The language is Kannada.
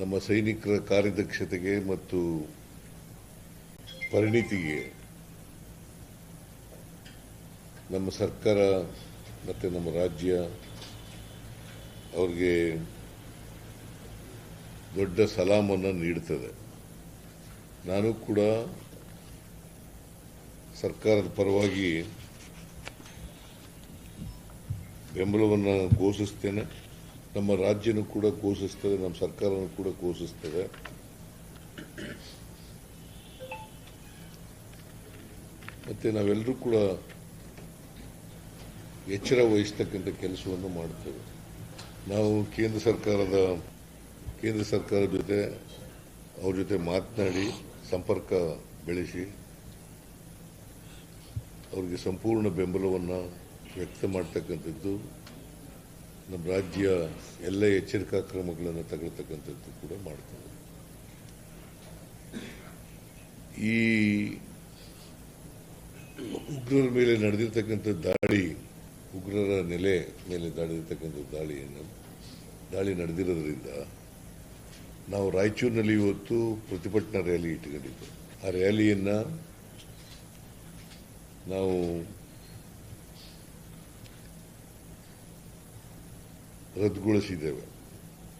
ನಮ್ಮ ಸೈನಿಕರ ಕಾರ್ಯದಕ್ಷತೆಗೆ ಮತ್ತು ಪರಿಣಿತಿಗೆ ನಮ್ಮ ಸರ್ಕಾರ ಮತ್ತು ನಮ್ಮ ರಾಜ್ಯ ಅವ್ರಿಗೆ ದೊಡ್ಡ ಸಲಾಮನ್ನು ನೀಡುತ್ತದೆ ನಾನು ಕೂಡ ಸರ್ಕಾರದ ಪರವಾಗಿ ಬೆಂಬಲವನ್ನು ಘೋಷಿಸ್ತೇನೆ. ನಮ್ಮ ರಾಜ್ಯನೂ ಕೂಡ ಘೋಷಿಸ್ತದೆ ನಮ್ಮ ಸರ್ಕಾರನೂ ಕೂಡ ಘೋಷಿಸ್ತದೆ ಮತ್ತೆ ನಾವೆಲ್ಲರೂ ಕೂಡ ಎಚ್ಚರ ವಹಿಸ್ತಕ್ಕಂಥ ಕೆಲಸವನ್ನು ಮಾಡ್ತೇವೆ. ನಾವು ಕೇಂದ್ರ ಸರ್ಕಾರದ ಕೇಂದ್ರ ಸರ್ಕಾರದ ಜೊತೆ, ಅವ್ರ ಜೊತೆ ಮಾತನಾಡಿ, ಸಂಪರ್ಕ ಬೆಳೆಸಿ, ಅವರಿಗೆ ಸಂಪೂರ್ಣ ಬೆಂಬಲವನ್ನು ವ್ಯಕ್ತ ಮಾಡ್ತಕ್ಕಂಥದ್ದು ನಮ್ಮ ರಾಜ್ಯ ಎಲ್ಲ ಎಚ್ಚರಿಕಾ ಕ್ರಮಗಳನ್ನು ತಗೊಳ್ತಕ್ಕಂಥದ್ದು ಕೂಡ ಮಾಡ್ತದೆ. ಈ ಉಗ್ರರ ಮೇಲೆ ನಡೆದಿರ್ತಕ್ಕಂಥ ದಾಳಿ, ಉಗ್ರರ ನೆಲೆ ಮೇಲೆ ನಡೆದಿರ್ತಕ್ಕಂಥ ದಾಳಿಯನ್ನು, ದಾಳಿ ನಡೆದಿರೋದ್ರಿಂದ ನಾವು ರಾಯಚೂರಿನಲ್ಲಿ ಇವತ್ತು ಪ್ರತಿಭಟನಾ ರ್ಯಾಲಿ ಇಟ್ಕೊಂಡಿದ್ದು ಆ ರ್ಯಾಲಿಯನ್ನು ನಾವು ರದ್ದುಗೊಳಿಸಿದ್ದೇವೆ.